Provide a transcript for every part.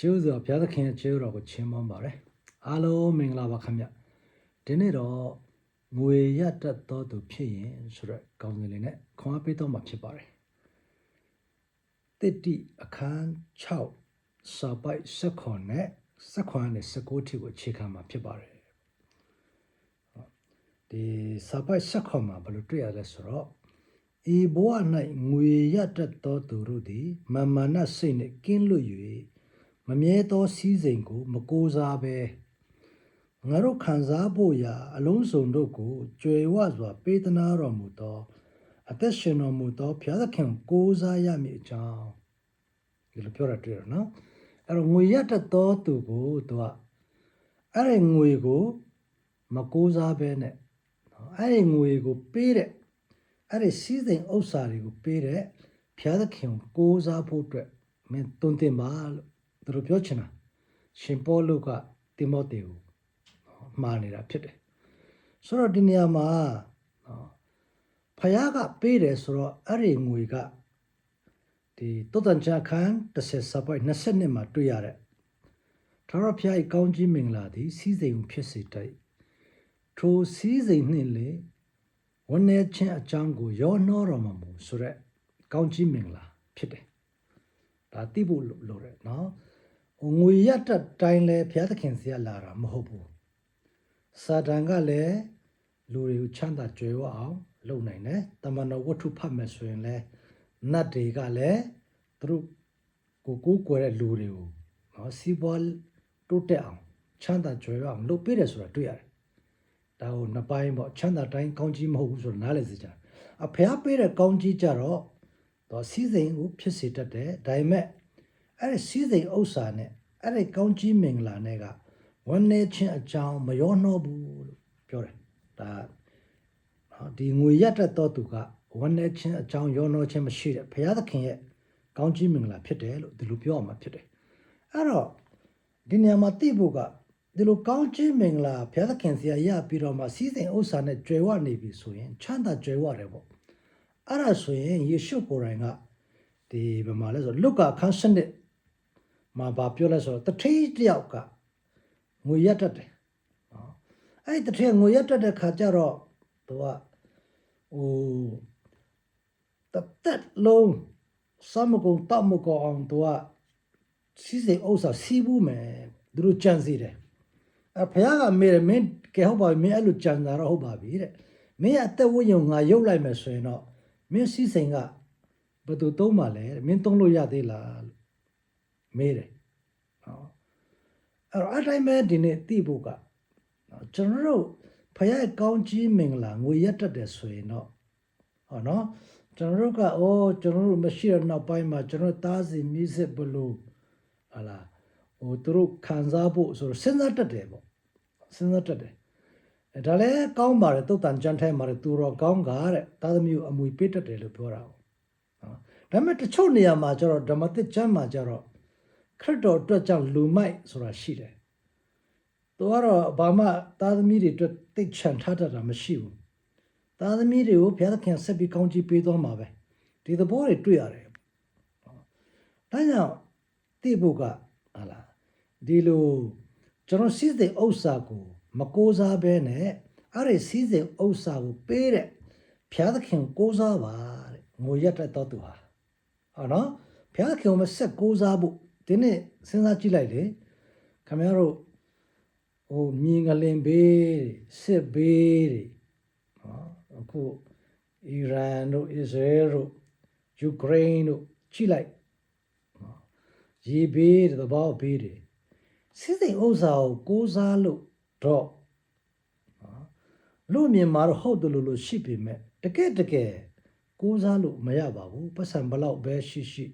ရှုစွာဘုရားသခင်ရဲ့ကျေးဇူးတော်ကိုချီးမွမ်းပါတယ်အားလုံးမင်္ဂလာပါခင်ဗျဒီနေ့တော့ငွေရတတ်တော်သူဖြစ်ရင်ဆိုတော့ကောင်းစဉ်လေးနဲ့ခွန်အားပေးတော့မှာဖြစ်ပါတယ်တစ်တိအခန်း6စာပိုက်စက်ခွန်နဲ့စက်ခွန်နဲ့စကိုးထိကိုအခြေခံမှာဖြစ်ပါတယ်ဒီစာပိုက်စက်ခွန်မှာဘယ်လိုတွေ့ရလဲဆိုတော့ဤဘဝ၌ငွေရတတ်သောသူတို့သည်မာမာနစိတ်နှင့်ကင်းလွတ်၍ မမြဲသောစည်းစိမ်ကို မကိုးစားဘဲငါတို့ခံစားဖို့ရာ အလုံးစုံတို့ကိုကြွယ်ဝစွာ ပေးသနာတော်မူသောအသက်ရှင်တော်မူသောဘုရားသခင်ကိုးစားရမည်အကြောင်းဒီလိုပြောရတွေ့ရနော်အဲ့တော့ငွေရတတ်သောသူကိုသူကအဲ့ဒီငွေကို မကိုးစားဘဲနဲ့နော်အဲ့ဒီငွေကိုပေးတဲ့အဲ့ဒီစီးစိမ်ဥစ္စာတွေကိုပေးတဲ့ဘုရားသခင်ကိုးစားဖို့အတွက်မင်းတွန်းတင်ပါလို့ သူတို့ပြောချင်တာရှင်ပေါလုကတိမောသေကိုနော်မှားနေတာဖြစ်တယ်ဆိုတော့ဒီနေရာမှာနော်ဖခင်ကပေးတယ်ဆိုတော့အဲ့ဒီငွေကဒီတုတ်တန်ချခန်း30စပိုက်20မှာတွေ့ရတဲ့ထာဝရဘုရား၏ကောင်းကြီးမင်္ဂလာသည်စီးစိမ်ကိုဖြစ်စေတတ်၏ထိုစီးစိမ်နှင့်လေဝန်းနေခြင်းအကြောင်းကိုရောနှောတော်မှာမူဆိုရက်ကောင်းကြီးမင်္ဂလာဖြစ်တယ်ဒါသိဖို့လိုလိုတယ်နော်ဟို ငွေရတတ်တိုင်းလဲဘုရားသခင်စီကလာတာမဟုတ်ဘူးစာတန်ကလည်းလူတွေကိုချမ်းသာကြွယ်ဝအောင်လုပ်နိုင်တယ်တမန်တော်ဝတ္ထုဖတ်မယ်ဆိုရင်လဲနတ်တွေကလည်းသူတို့ကိုကိုးကွယ်တဲ့လူတွေကိုနော်စီးပွားတိုးတက်အောင်ချမ်းသာကြွယ်ဝအောင်လုပ်ပေးတယ်ဆိုတာတွေ့ရတယ်ဒါကိုနှစ်ပိုင်းပေါ့ချမ်းသာတိုင်းကောင်းကြီးမဟုတ်ဘူးဆိုတော့နားလည်စေချင်အဖျားပေးတဲ့ကောင်းကြီးကြတော့တော့စီးစိမ်ကိုဖြစ်စေတတ်တယ်ဒါပေမဲ့ အဲ့ဒီစီးစိမ်ဥစ္စာနဲ့အဲ့ဒီကောင်းကြီးမင်္ဂလာနဲ့ကဝန်နေချင်းအကြောင်းမရောနှောဘူးလို့ပြောတယ်ဒါနော်ဒီငွေရတတ်တော်သူကဝန်နေချင်းအကြောင်းရောနှောချင်းမရှိတဲ့ဘုရားသခင်ရဲ့ကောင်းကြီးမင်္ဂလာဖြစ်တယ်လို့ဒီလိုပြောအောင်မှာဖြစ်တယ်အဲ့တော့ဒီနေရာမှာသိဖို့ကဒီလိုကောင်းကြီးမင်္ဂလာဘုရားသခင်ဆရာရပြီးတော့မှစီးစိမ်ဥစ္စာနဲ့ကြွယ်ဝနေပြီဆိုရင်ချမ်းသာကြွယ်ဝတယ်ပေါ့အဲ့ဒါဆိုရင်ယေရှုကိုယ်တိုင်ကဒီဘယ်မှာလဲဆိုတော့လုကာခန်းစနစ် မှာဗာပြောလဲဆိုတော့တထေးတယောက်ကငွေရတတ်တယ်နော်အဲ့ဒီတထေးငွေရတတ်တဲ့ခါကျတော့သူကဟိုတသက်လုံးစမကုံတမကောအောင်သူကစီးစိမ်ဥစ္စာစီးဘူးမယ်သူတို့ကြံစီတယ်အဖခင်ကမေးတယ်မင်းကဲဟုတ်ပါပြီမင်းအဲ့လိုကြံတာတော့ဟုတ်ပါပြီတဲ့မင်းအသက်ဝိညာဉ်ငါရုပ်လိုက်မယ်ဆိုရင်တော့မင်းစီးစိမ်ကဘယ်သူသုံးပါလဲတဲ့မင်းသုံးလို့ရသေးလားလို့ မေးတယ်နော်အဲ့တော့အတိုင်းပဲဒီနေ့သိဖို့ကနော်ကျွန်တော်တို့ဖခင်ရဲ့ကောင်းကြီးမင်္ဂလာငွေရက်တတ်တယ်ဆိုရင်တော့ဟောနော်ကျွန်တော်တို့ကအိုးကျွန်တော်တို့မရှိတဲ့နောက်ပိုင်းမှာကျွန်တော်သားစီမြစ်စစ်ဘလို့ဟာလားဟိုသူတို့ခံစားဖို့ဆိုတော့စဉ်းစားတတ်တယ်ပေါ့စဉ်းစားတတ်တယ်အဲဒါလည်းကောင်းပါတယ်တုတ်တန်ကြမ်းထဲမှာလည်းသူတော်ကောင်းကတဲ့သားသမီးကိုအမွေပေးတတ်တယ်လို့ပြောတာပေါ့နော်ဒါပေမဲ့တချို့နေရာမှာကျတော့ဓမ္မသစ်ကျမ်းမှာကျတော့ ခရစ်တော်အတွက်ကြောင့်လူမိုက်ဆိုတာရှိတယ်သူကတော့ဘာမှသားသမီးတွေအတွက်တိတ်ချန်ထားတတ်တာမရှိဘူးသားသမီးတွေကိုဘုရားသခင်ဆက်ပြီးကောင်းချီးပေးသွားမှာပဲဒီသဘောတွေတွေ့ရတယ်ဒါကြောင့်တိဖို့ကဟာလားဒီလိုကျွန်တော်စီးစိမ်ဥစ္စာကို မကိုးစားဘဲနဲ့အဲ့ဒီစီးစိမ်ဥစ္စာကိုပေးတဲ့ဘုရားသခင်ကိုးစားပါတဲ့ငိုရက်တဲ့တော်သူဟာဟောနော်ဘုရားသခင်ကိုမဆက်ကိုးစားဖို့ ဒီနေ့စဉ်းစားကြည့်လိုက်လေခင်ဗျားတို့ဟိုမြင်းကလင်ဘေးစစ်ဘေးတွေနော်အခုအီရန်တို့အစ္စရေးတို့ယူကရိန်းတို့ကြည့်လိုက်နော်ရေဘေးတွေသဘောဘေးတွေစစ်စိမ်ဥစ္စာကိုကိုးစားလို့တော့နော်လူမြင်မှာတော့ဟုတ်တယ်လို့လို့ရှိပေမဲ့တကယ်တကယ်ကိုးစားလို့မရပါဘူးပတ်စံဘလောက်ပဲရှိရှိ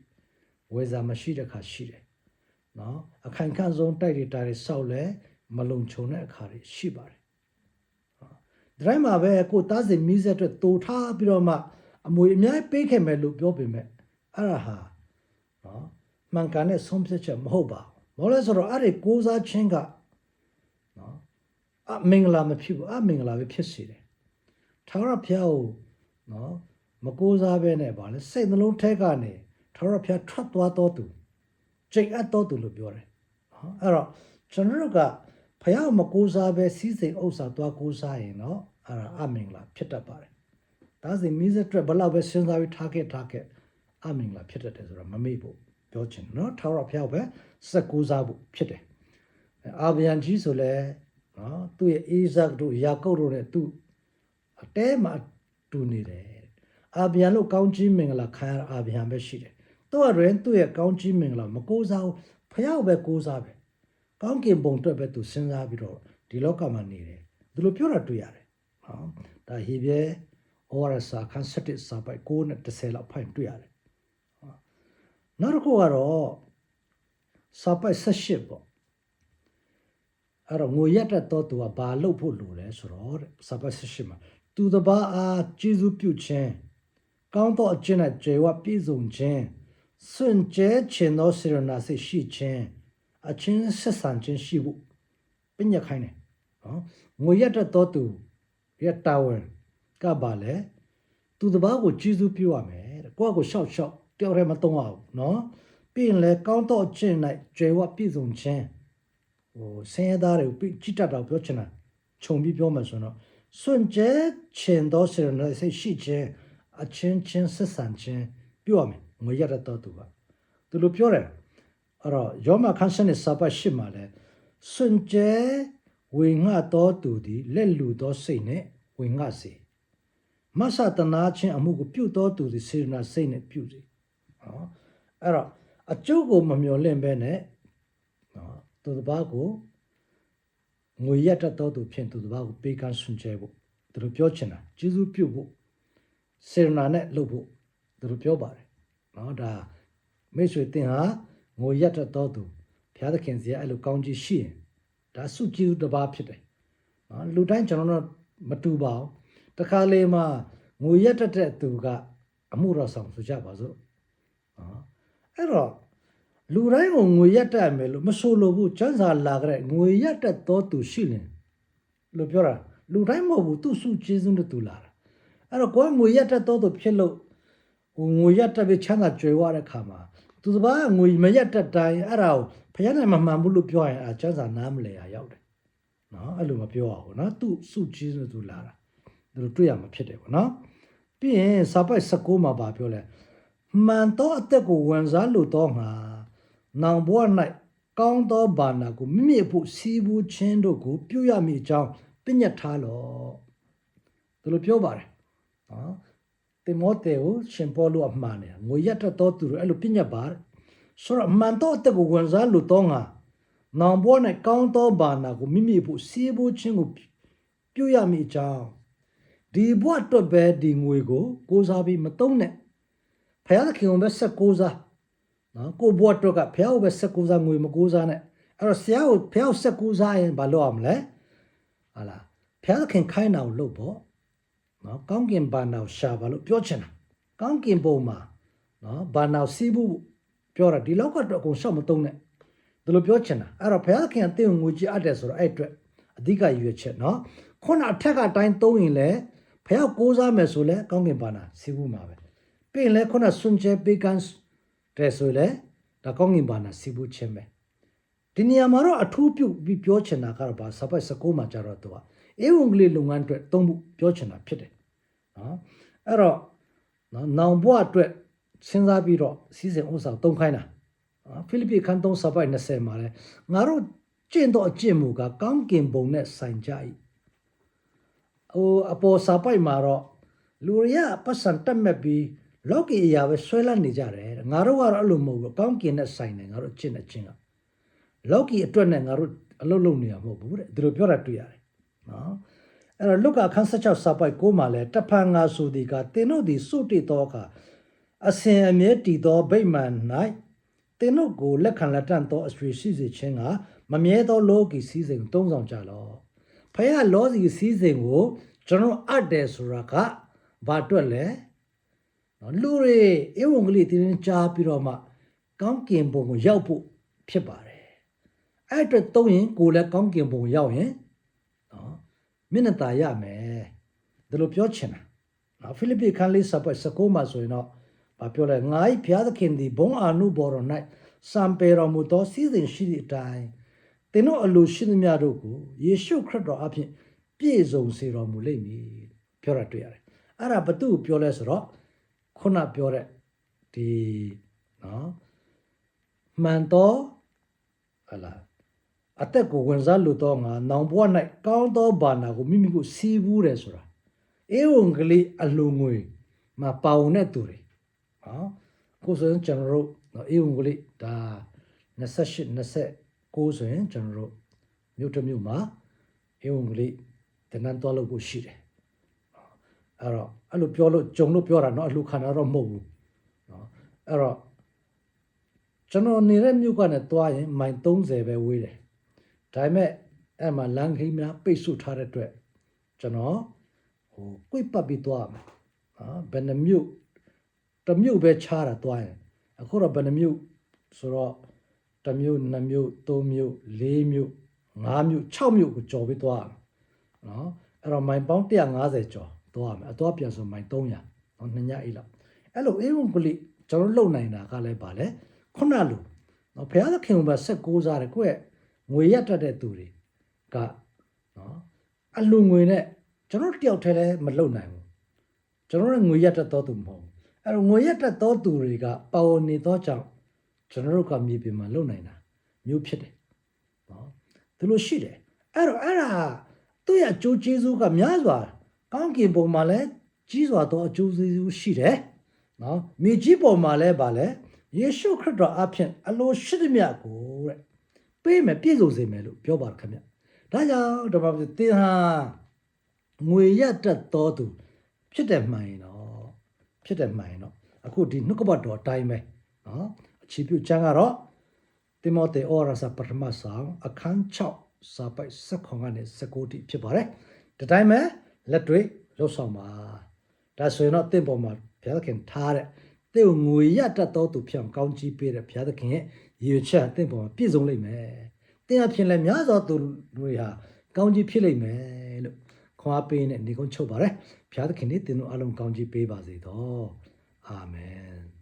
ဝယ်စားမရှိတဲ့ခါရှိတယ် နော်အခိုင်ခန့်ဆုံးတိုက်တွေတာတွေစောက်လဲမလုံခြုံတဲ့အခါတွေရှိပါတယ်။ဒီတိုင်းမှာပဲကိုသားစင်မိဆက်အတွက်တူထားပြီးတော့မှအမွေအများကြီးပေးခဲ့မယ်လို့ပြောပေမဲ့အဲ့ဒါဟာနော်မှန်ကန်တဲ့ဆုံးဖြတ်ချက်မဟုတ်ပါဘူး။ဘာလို့လဲဆိုတော့အဲ့ဒီကိုးစားခြင်းကနော်အမင်္ဂလာမဖြစ်ဘူးအမင်္ဂလာပဲဖြစ်စေတယ်။ထာဝရဘုရားကိုနော်မကိုးစားဘဲနဲ့ဗာလဲစိတ်နှလုံးထဲကနေထာဝရဘုရားထွက်သွားတော်သူ ချိန်အပ်တော်သူလို့ပြောတယ်။နော်အဲ့တော့ကျွန်တော်တို့ကဖះမကိုးစားပဲစီးစိမ်ဥစ္စာသွားကိုးစားရင်တော့အဲ့ဒါအမင်္ဂလာဖြစ်တတ်ပါတယ်ဒါစီမိစက်အတွက်ဘယ်လောက်ပဲစဉ်းစားပြီးထားခဲ့ထားခဲ့အမင်္ဂလာဖြစ်တတ်တယ်ဆိုတော့မမေ့ဖို့ပြောချင်တယ်နော်ထာဝရဖះပဲစက်ကိုးစားဖို့ဖြစ်တယ်အာဗြန်ကြီးဆိုလဲနော်သူ့ရဲ့အိဇက်တို့ယာကုပ်တို့နဲ့သူ့အတဲမှာတူနေတယ်အာဗြန်လို့ကောင်းကြီးမင်္ဂလာခံရအာဗြန်ပဲရှိတယ် သူ့အရင်သူ့ရဲ့ကောင်းကြီးမင်္ဂလာမကိုးစားဘူးဖះပဲကိုးစားပဲကောင်းကင်ဘုံအတွက်ပဲသူစဉ်းစားပြီးတော့ဒီလောကမှာနေတယ်သူလိုပြောတာတွေ့ရတယ်နော်ဒါဟေဘဲဩဝါဒစာခန်း7စာပိုက်9နဲ့10လောက်ဖိုင်တွေ့ရတယ်နောက်တစ်ခုကတော့စာပိုက်18ပေါ့အဲ့တော့ငွေရက်တဲ့တော့သူကဘာလုပ်ဖို့လိုလဲဆိုတော့တဲ့စာပိုက်18မှာသူတစ်ပါးအားကျေးဇူးပြုခြင်းကောင်းသောအကျင့်နဲ့ကျေဝပြည့်စုံခြင်း စွန့်ကြဲခြင်းသောစေရနာစိတ်ရှိခြင်းအချင်းဆက်ဆံခြင်းရှိဖို့ပညာခိုင်းတယ်နော်ငွေရတဲ့တော့သူရတာဝန်ကပါလေသူတစ်ပါးကိုကျေးဇူးပြုရမယ်တဲ့ကိုယ့်ကိုရှောက်ရှောက်တယောက်တည်းမတုံးအောင်နော်ပြီးရင်လေကောင်းတော့အချင်း၌ကျေဝပြည့်စုံခြင်းဟိုဆင်းရဲသားတွေကိုကြည်တတ်တော့ပြောချင်တာခြုံပြီးပြောမှဆိုတော့စွန့်ကြဲခြင်းတော့ဆရဏစိတ်ရှိခြင်းအချင်းချင်းဆက်ဆံခြင်းပြုရမယ် ငွေရတဲ့တော့သူကသူလိုပြောတယ်အဲ့တော့ယောမခန်းစနစ်စာပတ်ရှိမှလဲစွန့်ကြဲဝေငှတော်သူသည်လက်လူသောစိတ်နဲ့ဝေငှစေမဆတနာချင်းအမှုကိုပြုတ်တော်သူသည်စေရနာစိတ်နဲ့ပြုစေနော်အဲ့တော့အကျုပ်ကိုမမျော်လင့်ပဲနဲ့နော်သူတစ်ပါးကိုငွေရက်တတ်တော်သူဖြင့်သူတစ်ပါးကိုပေးကမ်းစွန့်ကြဲဖို့သူတို့ပြောချင်တာကျေးဇူးပြုဖို့စေရနာနဲ့လုပ်ဖို့သူတို့ပြောပါတယ် နော်ဒါမိတ်ဆွေတင်ဟာငိုရက်တဲ့တော့သူဘုရားသခင်စီကအဲ့လိုကောင်းကြီးရှိရင်ဒါစုကြည်တစ်ပါးဖြစ်တယ်နော်လူတိုင်းကျွန်တော်တို့မတူပါဘူးတခါလေမှငိုရက်တဲ့သူကအမှုတော်ဆောင်ဆိုကြပါစို့နော်အဲ့တော့လူတိုင်းကိုငွေရက်တက်မယ်လို့မဆိုလိုဘူးကျန်းစာလာကြတဲ့ငွေရက်တက်တော့သူရှိရင်လို့ပြောတာလူတိုင်းမဟုတ်ဘူးသူစုကျေးဇူးနဲ့သူလာတာအဲ့တော့ကိုယ်ကငွေရက်တက်တော့သူဖြစ်လို့ ဟိုငွေရက်တက်ပြီးချမ်းသာကြွယ်ဝတဲ့ခါမှာသူတစ်ပါးငွေမရက်တက်တိုင်းအဲ့ဒါကိုဖျက်နိုင်မမှန်ဘူးလို့ပြောရင်အဲကျန်းစာနားမလဲရရောက်တယ်နော်အဲ့လိုမပြောရဘူးနော်သူစုကျေးဇူးနဲ့သူလာတာသူတို့တွေ့ရမှာဖြစ်တယ်ပေါ့နော်ပြီးရင်စာပိုက်16မှာပါပြောလဲမှန်တော့အသက်ကိုဝန်စားလို့တော့ငါနောင်ဘဝ၌ကောင်းသောဘာနာကိုမိမိဖို့စီးပူးခြင်းတို့ကို ပြုရမည်အကြောင်းပြညတ်ထားလော့သူတို့ပြောပါတယ်နော် တိမောသေကိုရှင်ပေါလုအမှန်တယ်ငွေရတတ်တော်သူတို့အဲ့လိုပြညတ်ပါဆိုတော့မှန်တော့အသက်ကိုဝန်စားလို့တော့ငါနောင်ဘဝ၌ကောင်းသောဘာနာကိုမိမိဖို့စီးပူးခြင်းကိုပြုရမည်အကြောင်းဒီဘဝအတွက်ပဲဒီငွေကို ကိုးစားပြီးမတုံးနဲ့ဖယားသခင်ကိုပဲဆက်ကိုးစားနော်ကိုဘွားတော့ကဖះကိုပဲဆက်ကူစားငွေမကူစားနဲ့အဲ့တော့ဆရာကိုဖះကိုဆက်ကူစားရင်ဘာလုပ်ရမလဲဟာလားဖះခင်ခိုင်းတာကိုလုပ်ပေါ့ နော်ကောင်းကင်ဘာနာကိုရှာပါလို့ပြောချင်တာကောင်းကင်ဘုံမှာနော်ဘာနာကိုစီးဖို့ပြောတာဒီလောက်ကတော့အကုန်ရှောက်မတုံးနဲ့ဒီလိုပြောချင်တာအဲ့တော့ဖះခင်အသိငွေကြီးအပ်တယ်ဆိုတော့အဲ့အတွက်အဓိကရွေးချက်နော်ခုနအထက်ကအတိုင်းသုံးရင်လေဖះကိုးစားမယ်ဆိုလဲကောင်းကင်ဘာနာစီးဖို့မှာပဲပြင်လဲခုနစွန်ချေပေကန်တဲ့ဆိုလေဒါကောင်းငင်ဘာနာစီဘူးချင်းပဲဒီနေရာမှာတော့အထူးပြုပြီးပြောချင်တာကတော့ဘာစပိုက်16မှာကြတော့သူကအေဝံဂေလိလုပ်ငန်းအတွက်သုံးဖို့ပြောချင်တာဖြစ်တယ် နော်အဲ့တော့နော်နောင်ဘွားအတွက်စဉ်းစားပြီးတော့စီစဉ်ဥစ္စာသုံးခိုင်းတာနော်ဖိလိပ္ပိခန်း3စပိုက်20မှာလဲငါတို့ကျင့်တော့အကျင့်မူကကောင်းကင်ဘုံနဲ့ဆိုင်ကြ၏ဟိုအပေါ်စပိုက်မှာတော့လူရရပတ်စံတက်မဲ့ပြီးလောကီအရာပဲဆွဲလန်းနေကြတယ်ငါတို့ကတော့အဲ့လိုမဟုတ်ဘူးကောင်းကင်နဲ့ဆိုင်တယ်ငါတို့အကျင့်နဲ့ချင်းကလောကီအတွက်နဲ့ငါတို့အလုပ်လုပ်နေတာမဟုတ်ဘူးတဲ့ဒီလိုပြောတာတွေ့ရတယ်နော် အဲ့တော့လုကာခန်း16စာပိုက်6မှာလဲတဖန်ငါဆိုဒီကသင်တို့သည်စုတည်သောအခါအစဉ်အမြဲတည်သောဗိမာန်၌သင်တို့ကိုလက်ခံလက်တန့်သောအဆွေရှိစေခြင်းကမမြဲသောလောကီစည်းစိမ်သုံးဆောင်ကြလောဖခင်လောစီစည်းစိမ်ကိုကျွန်တော်အပ်တယ်ဆိုတာကဘာအတွက်လဲနော်လူတွေဧဝံဂေလိတင်းကြားပြီးတော့မှကောင်းကင်ဘုံကိုရောက်ဖို့ဖြစ်ပါတယ်အဲ့အတွက်သုံးရင်ကိုလည်းကောင်းကင်ဘုံရောက်ရင်နော် မျက်နှာตาရမယ်ဒါလိုပြောချင်တာနော်ဖိလိပ္ပိခန်းလေးစပတ်စကောမှာဆိုရင်တော့ဘာပြောလဲငါ၏ဘုရားသခင်သည်ဘုံအာနုဘော်တော်၌စံပေတော်မူသောစီစဉ်ရှိသည့်အတိုင်းသင်တို့အလိုရှိသမျှတို့ကိုယေရှုခရစ်တော်အဖင်ပြည့်စုံစေတော်မူလိမ့်မည်ပြောတာတွေ့ရတယ်အဲ့ဒါဘသူ့ကိုပြောလဲဆိုတော့ခုနပြောတဲ့ဒီနော်မှန်တော့ဟလာ အသက်ကိုဝင်စားလို့တော့ငါနောင်ဘဝ၌ကောင်းသောဘာနာကိုမိမိကိုစီးဘူးတယ်ဆိုတာအေဝံဂေလိအလိုငွေမှာပါဝင်တဲ့သူတွေနော်ကိုယ်ဆိုရင်ကျွန်တော်တို့နော်အေဝံဂေလိဒါ28 29ဆိုရင်ကျွန်တော်တို့မြို့တစ်မြို့မှာအေဝံဂေလိတနန်းတော်လို့ကိုရှိတယ်အဲ့တော့အဲ့လိုပြောလို့ဂျုံလို့ပြောတာနော်အလှခံတာတော့မဟုတ်ဘူးနော်အဲ့တော့ကျွန်တော်နေတဲ့မြို့ကနေတွားရင်မိုင်30ပဲဝေးတယ် ဒါပေမဲ့အဲ့မှာလမ်းခီးများပိတ်ဆို့ထားတဲ့အတွက်ကျွန်တော်ဟိုကွိတ်ပတ်ပြီးတွားမယ်နော်ဘယ်နှမြို့တစ်မြို့ပဲခြားတာတွားရင်အခုတော့ဘယ်နှမြို့ဆိုတော့တစ်မြို့နှစ်မြို့သုံးမြို့လေးမြို့ငါးမြို့6မြို့ကိုကြော်ပြီးတွားရမယ်နော်အဲ့တော့မိုင်ပေါင်း150ကျော်တွားရမယ်အတော့ပြန်ဆိုမိုင်300နော်နှစ်ညအိတ်လောက်အဲ့လိုအေးဝင်ကလေးကျွန်တော်လုံနိုင်တာကလည်းပါလေခုနလိုနော်ဘုရားသခင်ကဆက်ကိုးစားတယ်ကိုယ့်ရဲ့ ငွေရတတ်တဲ့သူတွေကနော်အလူငွေနဲ့ကျွန်တော်တယောက်တည်းလည်းမလုံနိုင်ဘူးကျွန်တော်ရဲ့ငွေရတတ်တော်သူမဟုတ်ဘူးအဲ့တော့ငွေရတတ်တော်သူတွေကပါဝင်နေသောကြောင့်ကျွန်တော်တို့ကမြေပြင်မှာလုံနိုင်တာမျိုးဖြစ်တယ်နော်ဒီလိုရှိတယ်အဲ့တော့အဲ့ဒါသူ့ရဲ့အကျိုးကျေးဇူးကများစွာကောင်းကင်ဘုံမှာလည်းကြီးစွာသောအကျိုးကျေးဇူးရှိတယ်နော်မြေကြီးပေါ်မှာလည်းဗာလဲယေရှုခရစ်တော်အဖင်အလိုရှိသမျှကိုတဲ့ ပေးမယ်ပြည့်စုံစေမယ်လို့ပြောပါတယ်ခင်ဗျဒါကြောင့်ဓမ္မပဒသင်ဟာငွေရတတ်တော်သူ ဖြစ်တယ်မှန်ရင်တော့ဖြစ်တယ်မှန်ရင်တော့အခုဒီနှုတ်ကပတ်တော်အတိုင်းပဲနော်အခြေပြုချမ်းကတော့တိမောသေဩရစာပထမဆောင်အခန်း6စာပိုက်7ခွန်ကနေ19တိဖြစ်ပါတယ်ဒီတိုင်းပဲလက်တွေ့လှုပ်ဆောင်ပါဒါဆိုရင်တော့တင့်ပေါ်မှာဘုရားသခင်ထားတဲ့ တင့်ကိုငွေရတတ်တော်သူဖြစ်အောင်ကောင်းချီးပေးတဲ့ဘုရားသခင်ရဲ့ရည်ရွယ်ချက်တင့်ပေါ်မှာပြည့်စုံလိမ့်မယ်တင်အဖြစ်လဲများစွာသူတွေဟာကောင်းချီးဖြစ်လိမ့်မယ်လို့ခွန်အားပေးနဲ့နေကုန်းချုပ်ပါတယ်ဘုရားသခင်နေတင်တို့အလုံးကောင်းချီးပေးပါစေတော့အာမင်